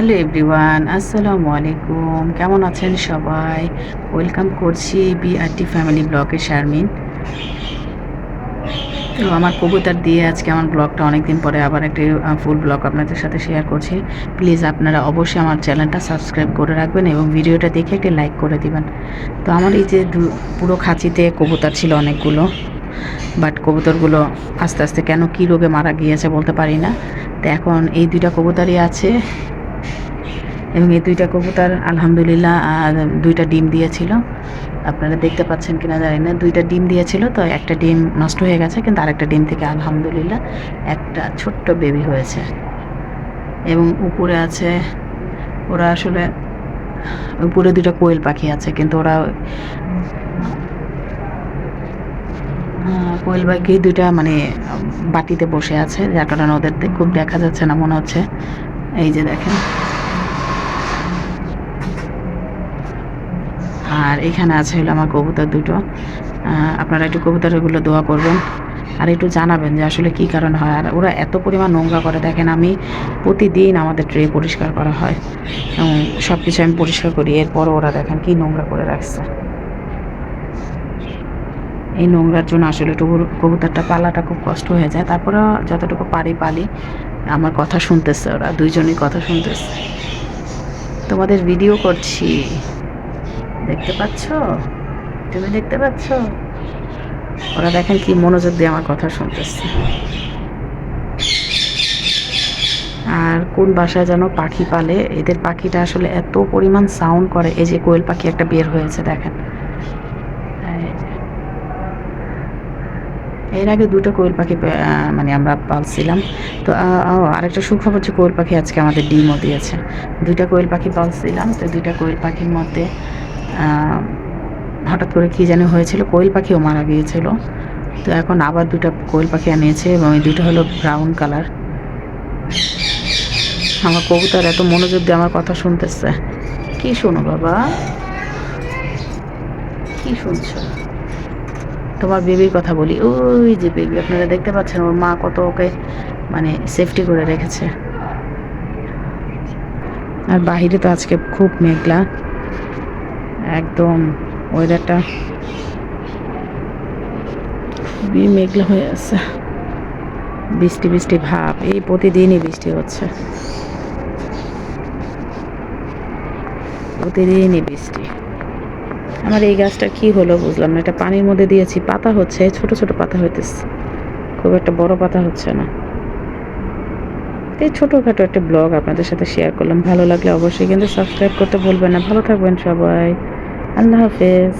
Hello everyone আসসালামু আলাইকুম কেমন আছেন সবাই? ওয়েলকাম করছি বিআরটি ফ্যামিলি ব্লগে শারমিন তো আমার কবুতর দিয়ে আজকে আমার ব্লগটা অনেকদিন পরে আবার একটি ফুল ব্লগ আপনাদের সাথে শেয়ার করছি। প্লিজ আপনারা অবশ্যই আমার চ্যানেলটা সাবস্ক্রাইব করে রাখবেন এবং ভিডিওটা দেখে একটি লাইক করে দিবেন। তো আমার এই যে পুরো খাঁচিতে কবুতর ছিল অনেকগুলো বাট কবুতরগুলো আস্তে আস্তে কেন কী রোগে মারা গিয়েছে বলতে পারি না। তো এখন এই দুইটা কবুতরই আছে। এবং এই দুইটা কবুতর, আলহামদুলিল্লাহ দুইটা ডিম দিয়েছিল। আপনারা দেখতে পাচ্ছেন কিনা জানি না। দুইটা ডিম দিয়েছিল, তো একটা ডিম নষ্ট হয়ে গেছে, কিন্তু আরেকটা ডিম থেকে আলহামদুলিল্লাহ একটা ছোট্ট বেবি হয়েছে। এবং উপরে আছে, ওরা আসলে, উপরে দুটো কোয়েল পাখি আছে, কিন্তু ওরা কোয়েল পাখি দুইটা মানে বাটিতে বসে আছে, যার কারণে ওদের খুব দেখা যাচ্ছে না, মনে হচ্ছে। এই যে দেখেন। আর এখানে আছে হলো আমার কবুতর দুটো। আপনারা একটু কবুতরগুলো দোয়া করবেন আর একটু জানাবেন যে আসলে কী কারণে হয়। আর ওরা এত পরিমাণ নোংরা করে, দেখেন আমি প্রতিদিন আমাদের ট্রে পরিষ্কার করা হয়। এবং সব কিছু আমি পরিষ্কার করি, এরপর ওরা দেখেন কী নোংরা করে রাখছে। এই নোংরার জন্য আসলে একটু কবুতরটা পালাটা খুব কষ্ট হয়ে যায়। তারপরে যতটুকু পারি পালি, আমার কথা শুনতেছে ওরা, দুইজনই কথা শুনতেছে। তোমাদের ভিডিও করছি। দেখতে পাচ্ছ? তুমি দেখতে পাচ্ছ? ওরা দেখেন কি মনোযোগ দিয়ে আমার কথা শুনতেছে। আর কোন বাসায় যেন পাখি পালে, এদের পাখিটা আসলে এত পরিমাণ সাউন্ড করে, এই যে কোয়েল পাখি একটা বের হয়েছে, দেখেন। এর আগে দুটো কোয়েল পাখি মানে আমরা পালছিলাম। তো আরেকটা সুখবর যে কোয়েল পাখি আজকে আমাদের ডিমও দিয়েছে। দুইটা কোয়েল পাখি পালছিলাম, তো দুইটা কোয়েল পাখির মধ্যে হঠাৎ করে কী যেন হয়েছিল, কোয়েল পাখিও মারা গিয়েছিল। তো এখন আবার দুটা কোয়েল পাখি আনিয়েছে এবং এই দুটো হলো ব্রাউন কালার আমার কবুতর এত মনোযোগ দিয়ে আমার কথা শুনতেছে। কি শোনো বাবা? কি শুনছো? তোমার বেবির কথা বলি। ওই যে বেবি, আপনারা দেখতে পাচ্ছেন, ওর মা কত ওকে মানে সেফটি করে রেখেছে। আর বাহিরে তো আজকে খুব মেঘলা। একদম ওয়েদারটা খুবই মেঘলা হয়ে আছে। বৃষ্টি বৃষ্টি ভাব, এই প্রতিদিনই বৃষ্টি হচ্ছে। প্রতিদিনই বৃষ্টি। আমার এই গাছটা কি হলো বুঝলাম না, এটা পানির মধ্যে দিয়েছি, পাতা হচ্ছে, ছোট ছোট পাতা হইতেছে। খুব একটা বড় পাতা হচ্ছে না। এই ছোটোখাটো একটা ব্লগ আপনাদের সাথে শেয়ার করলাম, ভালো লাগলে অবশ্যই কিন্তু সাবস্ক্রাইব করতে ভুলবেন না। ভালো থাকবেন সবাই। আল্লাহ হাফেজ